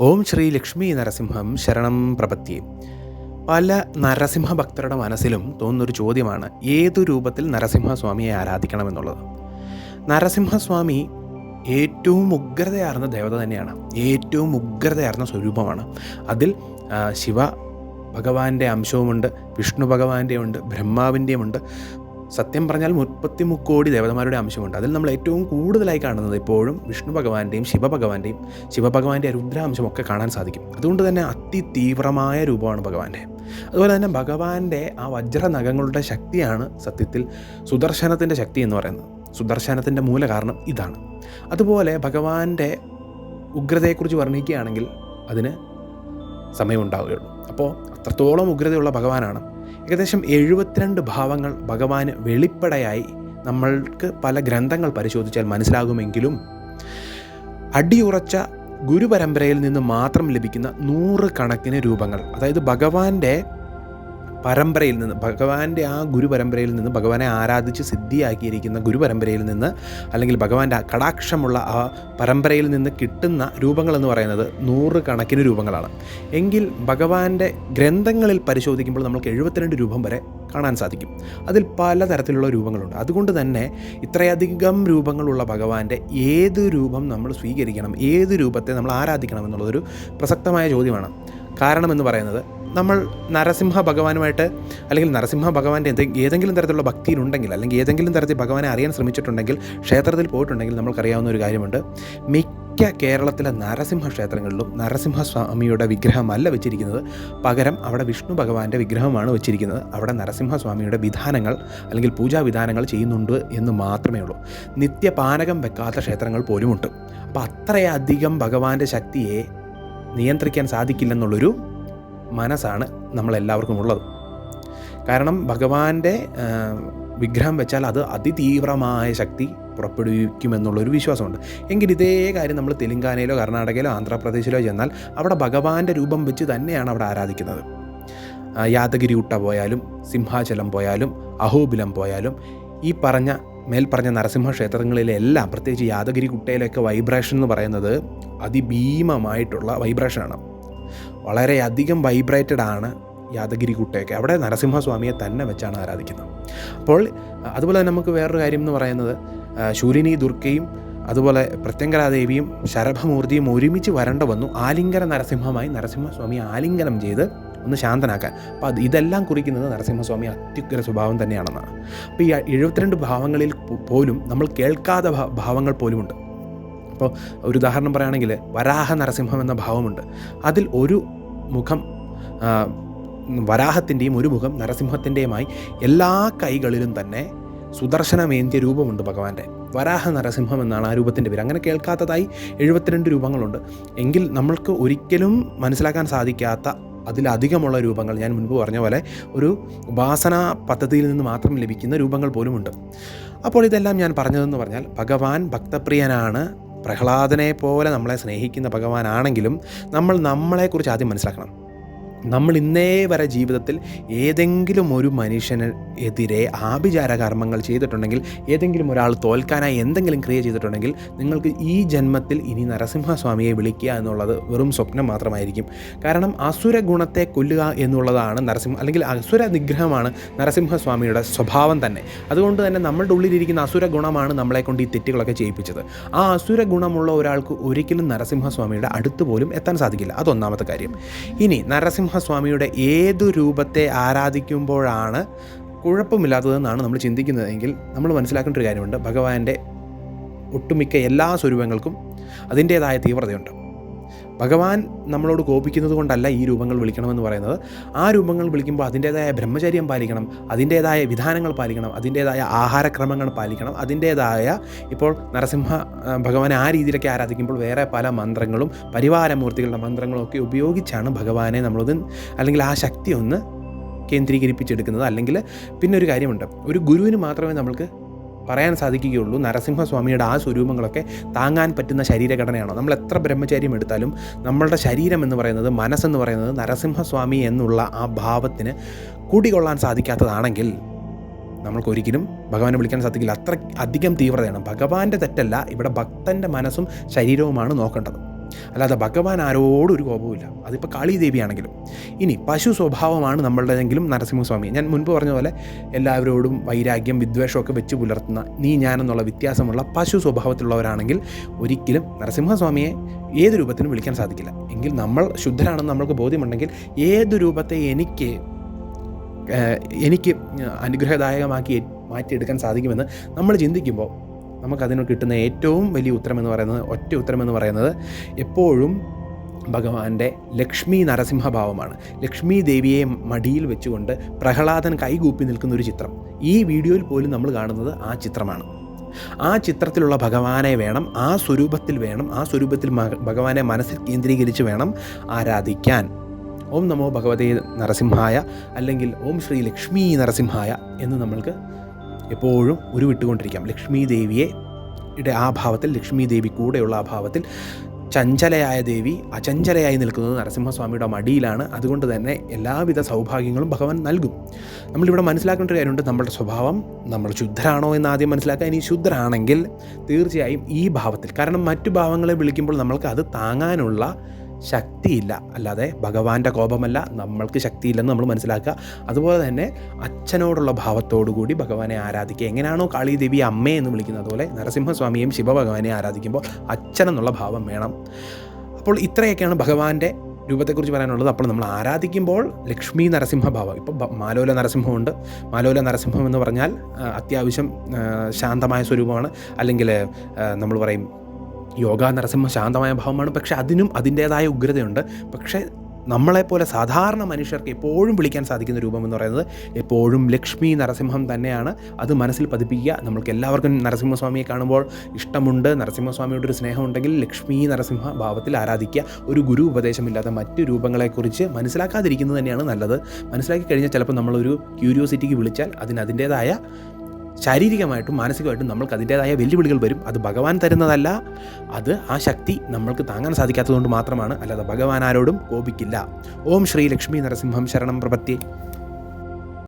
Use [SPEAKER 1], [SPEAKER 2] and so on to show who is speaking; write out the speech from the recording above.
[SPEAKER 1] ഓം ശ്രീ ലക്ഷ്മി നരസിംഹം ശരണം പ്രപത്തി പല നരസിംഹ ഭക്തരുടെ മനസ്സിലും തോന്നുന്നൊരു ചോദ്യമാണ് ഏതു രൂപത്തിൽ നരസിംഹസ്വാമിയെ ആരാധിക്കണമെന്നുള്ളത്? നരസിംഹസ്വാമി ഏറ്റവും ഉഗ്രതയാർന്ന ദേവത തന്നെയാണ് ഏറ്റവും ഉഗ്രതയാർന്ന സ്വരൂപമാണ്. അതിൽ ശിവ ഭഗവാന്റെ അംശവുമുണ്ട് വിഷ്ണു ഭഗവാന്റെ ഉണ്ട് ബ്രഹ്മാവിന്റെയും ഉണ്ട് സത്യം പറഞ്ഞാൽ മുപ്പത്തി മുക്കോടി ദേവതമാരുടെ അംശമുണ്ട് അതിൽ നമ്മൾ ഏറ്റവും കൂടുതലായി കാണുന്നത് ഇപ്പോഴും വിഷ്ണു ഭഗവാന്റെയും ശിവഭഗവാന്റെയും ശിവഭഗവാന്റെ രുദ്രാംശമൊക്കെ കാണാൻ സാധിക്കും. അതുകൊണ്ട് തന്നെ അതിതീവ്രമായ രൂപമാണ് ഭഗവാന്റെ. അതുപോലെ തന്നെ ഭഗവാന്റെ ആ വജ്രനഖങ്ങളുടെ ശക്തിയാണ് സത്യത്തിൽ സുദർശനത്തിന്റെ ശക്തി എന്ന് പറയുന്നത്. സുദർശനത്തിന്റെ മൂല കാരണം ഇതാണ്. അതുപോലെ ഭഗവാന്റെ ഉഗ്രതയെക്കുറിച്ച് വർണിക്കുകയാണെങ്കിൽ അതിന് സമയമുണ്ടാവുകയുള്ളൂ. അപ്പോൾ അത്രത്തോളം ഉഗ്രതയുള്ള ഭഗവാനാണ് ഏകദേശം എഴുപത്തിരണ്ട് ഭാവങ്ങൾ ഭഗവാന് വെളിപ്പടയായി നമ്മൾക്ക് പല ഗ്രന്ഥങ്ങൾ പരിശോധിച്ചാൽ മനസ്സിലാകുമെങ്കിലും അടിയുറച്ച ഗുരുപരമ്പരയിൽ നിന്ന് മാത്രം ലഭിക്കുന്ന നൂറ് കണക്കിന് രൂപങ്ങൾ അതായത് ഭഗവാന്റെ പരമ്പരയിൽ നിന്ന് ഭഗവാന്റെ ആ ഗുരുപരമ്പരയിൽ നിന്ന് ഭഗവാനെ ആരാധിച്ച് സിദ്ധിയാക്കിയിരിക്കുന്ന ഗുരുപരമ്പരയിൽ നിന്ന് അല്ലെങ്കിൽ ഭഗവാന്റെ കടാക്ഷമുള്ള ആ പരമ്പരയിൽ നിന്ന് കിട്ടുന്ന രൂപങ്ങളെന്ന് പറയുന്നത് നൂറ് കണക്കിന് രൂപങ്ങളാണ്. എങ്കിൽ ഭഗവാന്റെ ഗ്രന്ഥങ്ങളിൽ പരിശോധിക്കുമ്പോൾ നമുക്ക് എഴുപത്തിരണ്ട് രൂപം വരെ കാണാൻ സാധിക്കും. അതിൽ പലതരത്തിലുള്ള രൂപങ്ങളുണ്ട്. അതുകൊണ്ട് തന്നെ ഇത്രയധികം രൂപങ്ങളുള്ള ഭഗവാന്റെ ഏത് രൂപം നമ്മൾ സ്വീകരിക്കണം ഏത് രൂപത്തെ നമ്മൾ ആരാധിക്കണം എന്നുള്ളതൊരു പ്രസക്തമായ ചോദ്യമാണ്. കാരണം എന്ന് പറയുന്നത് നമ്മൾ നരസിംഹ ഭഗവാനുമായിട്ട് അല്ലെങ്കിൽ നരസിംഹ ഭഗവാന്റെ എന്ത് ഏതെങ്കിലും തരത്തിലുള്ള ഭക്തിയിലുണ്ടെങ്കിൽ അല്ലെങ്കിൽ ഏതെങ്കിലും തരത്തിൽ ഭഗവാനെ അറിയാൻ ശ്രമിച്ചിട്ടുണ്ടെങ്കിൽ ക്ഷേത്രത്തിൽ പോയിട്ടുണ്ടെങ്കിൽ നമുക്കറിയാവുന്ന ഒരു കാര്യമുണ്ട്. മിക്ക കേരളത്തിലെ നരസിംഹ ക്ഷേത്രങ്ങളിലും നരസിംഹ സ്വാമിയുടെ വിഗ്രഹമല്ല വെച്ചിരിക്കുന്നത്. പകരം അവിടെ വിഷ്ണു ഭഗവാന്റെ വിഗ്രഹമാണ് വെച്ചിരിക്കുന്നത്. അവിടെ നരസിംഹ സ്വാമിയുടെ വിധാനങ്ങൾ അല്ലെങ്കിൽ പൂജാവിധാനങ്ങൾ ചെയ്യുന്നുണ്ട് എന്ന് മാത്രമേ ഉള്ളൂ. നിത്യപാനകം വെക്കാത്ത ക്ഷേത്രങ്ങൾ പോലുമുണ്ട്. അപ്പോൾ അത്രയധികം ഭഗവാന്റെ ശക്തിയെ നിയന്ത്രിക്കാൻ സാധിക്കില്ലെന്നുള്ളൊരു മനസ്സാണ് നമ്മളെല്ലാവർക്കും ഉള്ളത് കാരണം ഭഗവാന്റെ വിഗ്രഹം വെച്ചാൽ അത് അതിതീവ്രമായ ശക്തി പുറപ്പെടുവിക്കുമെന്നുള്ളൊരു വിശ്വാസമുണ്ട്. എങ്കിൽ ഇതേ കാര്യം നമ്മൾ തെലുങ്കാനയിലോ കർണാടകയിലോ ആന്ധ്രാപ്രദേശിലോ ചെന്നാൽ അവിടെ ഭഗവാന്റെ രൂപം വെച്ച് തന്നെയാണ് അവിടെ ആരാധിക്കുന്നത്. യാദഗിരി ഉട്ട പോയാലും സിംഹാചലം പോയാലും അഹോബിലം പോയാലും ഈ പറഞ്ഞ മേൽപ്പറഞ്ഞ നരസിംഹ ക്ഷേത്രങ്ങളിലെല്ലാം പ്രത്യേകിച്ച് യാദഗിരി കുട്ടയിലൊക്കെ വൈബ്രേഷൻ എന്ന് പറയുന്നത് അതിഭീമമായിട്ടുള്ള വൈബ്രേഷനാണ് വളരെയധികം വൈബ്രേറ്റഡ് ആണ് യാദഗിരി കുട്ടയൊക്കെ. അവിടെ നരസിംഹസ്വാമിയെ തന്നെ വെച്ചാണ് ആരാധിക്കുന്നത്. അപ്പോൾ അതുപോലെ തന്നെ നമുക്ക് വേറൊരു കാര്യം എന്ന് പറയുന്നത് ശൂലിനി ദുർഗയും അതുപോലെ പ്രത്യങ്കരാദേവിയും ശരഭമൂർത്തിയും ഒരുമിച്ച് വരണ്ട വന്നു ആലിംഗന നരസിംഹമായി നരസിംഹസ്വാമി ആലിംഗനം ചെയ്ത് ഒന്ന് ശാന്തനാക്കാൻ. അപ്പോൾ അത് ഇതെല്ലാം കുറിക്കുന്നത് നരസിംഹസ്വാമി അത്യുഗ്ര സ്വഭാവം തന്നെയാണെന്നാണ് അപ്പോൾ ഈ എഴുപത്തിരണ്ട് ഭാവങ്ങളിൽ പോലും നമ്മൾ കേൾക്കാത്ത ഭാവങ്ങൾ പോലുമുണ്ട്. അപ്പോൾ ഒരു ഉദാഹരണം പറയുകയാണെങ്കിൽ വരാഹ നരസിംഹം എന്ന ഭാവമുണ്ട്. അതിൽ ഒരു മുഖം വരാഹത്തിന്റെയും ഒരു മുഖം നരസിംഹത്തിന്റെയുമായി എല്ലാ കൈകളിലും തന്നെ സുദർശനമേന്തിയ രൂപമുണ്ട് ഭഗവാന്റെ. വരാഹ നരസിംഹം എന്നാണ് ആ രൂപത്തിന്റെ പേര്. അങ്ങനെ കേൾക്കാത്തതായി എഴുപത്തിരണ്ട് രൂപങ്ങളുണ്ട്. എങ്കിൽ നമ്മൾക്ക് ഒരിക്കലും മനസ്സിലാക്കാൻ സാധിക്കാത്ത അതിലധികമുള്ള രൂപങ്ങൾ ഞാൻ മുൻപ് പറഞ്ഞ പോലെ ഒരു ഉപാസന പദ്ധതിയിൽ നിന്ന് മാത്രം ലഭിക്കുന്ന രൂപങ്ങൾ പോലുമുണ്ട്. അപ്പോൾ ഇതെല്ലാം ഞാൻ പറഞ്ഞതെന്ന് പറഞ്ഞാൽ ഭഗവാൻ ഭക്തപ്രിയനാണ്. പ്രഹ്ലാദനെ പോലെ നമ്മളെ സ്നേഹിക്കുന്ന ഭഗവാനാണെങ്കിലും നമ്മൾ നമ്മളെക്കുറിച്ച് ആദ്യം മനസ്സിലാക്കണം. നമ്മൾ ഇന്നേ വരെ ജീവിതത്തിൽ ഏതെങ്കിലും ഒരു മനുഷ്യന് എതിരെ ആഭിചാര കർമ്മങ്ങൾ ചെയ്തിട്ടുണ്ടെങ്കിൽ ഏതെങ്കിലും ഒരാൾ തോൽക്കാനായി എന്തെങ്കിലും ക്രിയ ചെയ്തിട്ടുണ്ടെങ്കിൽ നിങ്ങൾക്ക് ഈ ജന്മത്തിൽ ഇനി നരസിംഹസ്വാമിയെ വിളിക്കുക എന്നുള്ളത് വെറും സ്വപ്നം മാത്രമായിരിക്കും. കാരണം അസുര ഗുണത്തെ കൊല്ലുക എന്നുള്ളതാണ് നരസിംഹ അല്ലെങ്കിൽ അസുര നിഗ്രഹമാണ് നരസിംഹസ്വാമിയുടെ സ്വഭാവം തന്നെ. അതുകൊണ്ട് തന്നെ നമ്മളുടെ ഉള്ളിലിരിക്കുന്ന അസുര ഗുണമാണ് നമ്മളെ കൊണ്ട് ഈ തെറ്റുകളൊക്കെ ചെയ്യിപ്പിച്ചത്. ആ അസുര ഗുണമുള്ള ഒരാൾക്ക് ഒരിക്കലും നരസിംഹസ്വാമിയുടെ അടുത്ത് പോലും എത്താൻ സാധിക്കില്ല. അതൊന്നാമത്തെ കാര്യം. ഇനി നരസിംഹസ്വാമിയുടെ ഏതു രൂപത്തെ ആരാധിക്കുമ്പോഴാണ് കുഴപ്പമില്ലാത്തതെന്നാണ് നമ്മൾ ചിന്തിക്കുന്നതെങ്കിൽ നമ്മൾ മനസ്സിലാക്കേണ്ട ഒരു കാര്യമുണ്ട്. ഭഗവാന്റെ ഒട്ടുമിക്ക എല്ലാ സ്വരൂപങ്ങൾക്കും അതിന്റേതായ തീവ്രതയുണ്ട്. ഭഗവാൻ നമ്മളോട് കോപിക്കുന്നത് കൊണ്ടല്ല ഈ രൂപങ്ങൾ വിളിക്കണമെന്ന് പറയുന്നത്. ആ രൂപങ്ങൾ വിളിക്കുമ്പോൾ അതിന്റേതായ ബ്രഹ്മചര്യം പാലിക്കണം അതിന്റേതായ വിധാനങ്ങൾ പാലിക്കണം അതിന്റേതായ ആഹാരക്രമങ്ങൾ പാലിക്കണം അതിന്റേതായ ഇപ്പോൾ നരസിംഹ ഭഗവാനെ ആ രീതിയിലൊക്കെ ആരാധിക്കുമ്പോൾ വേറെ പല മന്ത്രങ്ങളും പരിവാരമൂർത്തികളുടെ മന്ത്രങ്ങളും ഒക്കെ ഉപയോഗിച്ചാണ് ഭഗവാനെ നമ്മളൊന്ന് അല്ലെങ്കിൽ ആ ശക്തി ഒന്ന് കേന്ദ്രീകരിപ്പിച്ചെടുക്കുന്നത്. അല്ലെങ്കിൽ പിന്നെ ഒരു കാര്യമുണ്ട്. ഒരു ഗുരുവിന് മാത്രമേ നമ്മൾക്ക് പറയാൻ സാധിക്കുകയുള്ളൂ. നരസിംഹസ്വാമിയുടെ ആ സ്വരൂപങ്ങളൊക്കെ താങ്ങാൻ പറ്റുന്ന ശരീരഘടനയാണോ? നമ്മൾ എത്ര ബ്രഹ്മചര്യം എടുത്താലും നമ്മളുടെ ശരീരം എന്ന് പറയുന്നത് മനസ്സെന്ന് പറയുന്നത് നരസിംഹസ്വാമി എന്നുള്ള ആ ഭാവത്തിന് കൂടിക്കൊള്ളാൻ സാധിക്കാത്തതാണെങ്കിൽ നമ്മൾക്കൊരിക്കലും ഭഗവാനെ വിളിക്കാൻ സാധിക്കില്ല. അത്ര അധികം തീവ്രതയാണ്. ഭഗവാന്റെ തെറ്റല്ല ഇവിടെ ഭക്തന്റെ മനസ്സും ശരീരവുമാണ് നോക്കേണ്ടത്. അല്ലാതെ ഭഗവാൻ ആരോടും ഒരു കോപവുമില്ല. അതിപ്പോൾ കാളി ദേവിയാണെങ്കിലും ഇനി പശു സ്വഭാവമാണ് നമ്മളുടെതെങ്കിലും നരസിംഹസ്വാമി. ഞാൻ മുൻപ് പറഞ്ഞ പോലെ എല്ലാവരോടും വൈരാഗ്യം വിദ്വേഷമൊക്കെ വെച്ച് പുലർത്തുന്ന നീ ഞാനെന്നുള്ള വ്യത്യാസമുള്ള പശു സ്വഭാവത്തിലുള്ളവരാണെങ്കിൽ ഒരിക്കലും നരസിംഹസ്വാമിയെ ഏത് രൂപത്തിനും വിളിക്കാൻ സാധിക്കില്ല. എങ്കിൽ നമ്മൾ ശുദ്ധരാണെന്ന് നമ്മൾക്ക് ബോധ്യമുണ്ടെങ്കിൽ ഏത് രൂപത്തെ എനിക്ക് എനിക്ക് അനുഗ്രഹദായകമാക്കി മാറ്റിയെടുക്കാൻ സാധിക്കുമെന്ന് നമ്മൾ ചിന്തിക്കുമ്പോൾ നമുക്കതിന് കിട്ടുന്ന ഏറ്റവും വലിയ ഉത്തരം എന്ന് പറയുന്നത് ഒറ്റ ഉത്തരം എന്ന് പറയുന്നത് എപ്പോഴും ഭഗവാന്റെ ലക്ഷ്മി നരസിംഹഭാവമാണ്. ലക്ഷ്മി ദേവിയെ മടിയിൽ വെച്ചുകൊണ്ട് പ്രഹ്ലാദൻ കൈകൂപ്പി നിൽക്കുന്ന ഒരു ചിത്രം. ഈ വീഡിയോയിൽ പോലും നമ്മൾ കാണുന്നത് ആ ചിത്രമാണ്. ആ ചിത്രത്തിലുള്ള ഭഗവാനെ വേണം ആ സ്വരൂപത്തിൽ വേണം ആ സ്വരൂപത്തിൽ ഭഗവാനെ മനസ്സിൽ കേന്ദ്രീകരിച്ച് വേണം ആരാധിക്കാൻ. ഓം നമോ ഭഗവതേ നരസിംഹായ അല്ലെങ്കിൽ ഓം ശ്രീ ലക്ഷ്മി നരസിംഹായ എന്ന് നമ്മൾക്ക് എപ്പോഴും ഉരുവിട്ടുകൊണ്ടിരിക്കാം. ലക്ഷ്മി ദേവിയെ ആ ഭാവത്തിൽ ലക്ഷ്മി ദേവി കൂടെയുള്ള ആ ഭാവത്തിൽ ചഞ്ചലയായ ദേവി അചഞ്ചലയായി നിൽക്കുന്നത് നരസിംഹസ്വാമിയുടെ മടിയിലാണ്. അതുകൊണ്ട് തന്നെ എല്ലാവിധ സൗഭാഗ്യങ്ങളും ഭഗവാൻ നൽകും. നമ്മളിവിടെ മനസ്സിലാക്കേണ്ട ഒരു കാര്യമുണ്ട്. നമ്മുടെ സ്വഭാവം നമ്മൾ ശുദ്ധരാണോ എന്ന് ആദ്യം മനസ്സിലാക്കുക. ഇനി ശുദ്ധരാണെങ്കിൽ തീർച്ചയായും ഈ ഭാവത്തിൽ കാരണം മറ്റു ഭാവങ്ങളെ വിളിക്കുമ്പോൾ നമ്മൾക്ക് അത് താങ്ങാനുള്ള ശക്തിയില്ല. അല്ലാതെ ഭഗവാന്റെ കോപമല്ല നമ്മൾക്ക് ശക്തിയില്ലെന്ന് നമ്മൾ മനസ്സിലാക്കുക. അതുപോലെ തന്നെ അച്ഛനോടുള്ള ഭാവത്തോടുകൂടി ഭഗവാനെ ആരാധിക്കുക. എങ്ങനെയാണോ കാളീദേവി അമ്മയെന്ന് വിളിക്കുന്നത്. അതുപോലെ നരസിംഹസ്വാമിയെയും ശിവഭഗവാനെ ആരാധിക്കുമ്പോൾ അച്ഛനെന്നുള്ള ഭാവം വേണം. അപ്പോൾ ഇത്രയൊക്കെയാണ് ഭഗവാന്റെ രൂപത്തെക്കുറിച്ച് പറയാനുള്ളത്. അപ്പോൾ നമ്മൾ ആരാധിക്കുമ്പോൾ ലക്ഷ്മി നരസിംഹഭാവം ഇപ്പോൾ മാലോല നരസിംഹമുണ്ട്. മാലോല നരസിംഹം എന്ന് പറഞ്ഞാൽ അത്യാവശ്യം ശാന്തമായ സ്വരൂപമാണ്. അല്ലെങ്കിൽ നമ്മൾ പറയും യോഗ നരസിംഹം ശാന്തമായ ഭാവമാണ്. പക്ഷേ അതിനും അതിന്റേതായ ഉഗ്രതയുണ്ട്. പക്ഷേ നമ്മളെപ്പോലെ സാധാരണ മനുഷ്യർക്ക് എപ്പോഴും വിളിക്കാൻ സാധിക്കുന്ന രൂപം എന്ന് പറയുന്നത് എപ്പോഴും ലക്ഷ്മി നരസിംഹം തന്നെയാണ്. അത് മനസ്സിൽ പതിപ്പിക്കുക. നമ്മൾക്ക് എല്ലാവർക്കും നരസിംഹസ്വാമിയെ കാണുമ്പോൾ ഇഷ്ടമുണ്ട്. നരസിംഹസ്വാമിയോട് ഒരു സ്നേഹമുണ്ടെങ്കിൽ ലക്ഷ്മി നരസിംഹ ഭാവത്തിൽ ആരാധിക്കുക. ഒരു ഗുരു ഉപദേശമില്ലാത്ത മറ്റ് രൂപങ്ങളെക്കുറിച്ച് മനസ്സിലാക്കാതിരിക്കുന്നത് തന്നെയാണ് നല്ലത്. മനസ്സിലാക്കി കഴിഞ്ഞാൽ ചിലപ്പോൾ നമ്മളൊരു ക്യൂരിയോസിറ്റിക്ക് വിളിച്ചാൽ അതിന് അതിന്റേതായ ശാരീരികമായിട്ടും മാനസികമായിട്ടും നമ്മൾക്ക് അതിന്റേതായ വെല്ലുവിളികൾ വരും. അത് ഭഗവാൻ തരുന്നതല്ല. അത് ആ ശക്തി നമ്മൾക്ക് താങ്ങാൻ സാധിക്കാത്തതുകൊണ്ട് മാത്രമാണ്. അല്ലാതെ ഭഗവാൻ ആരോടും കോപിക്കില്ല. ഓം ശ്രീ ലക്ഷ്മി നരസിംഹം ശരണം പ്രപത്തി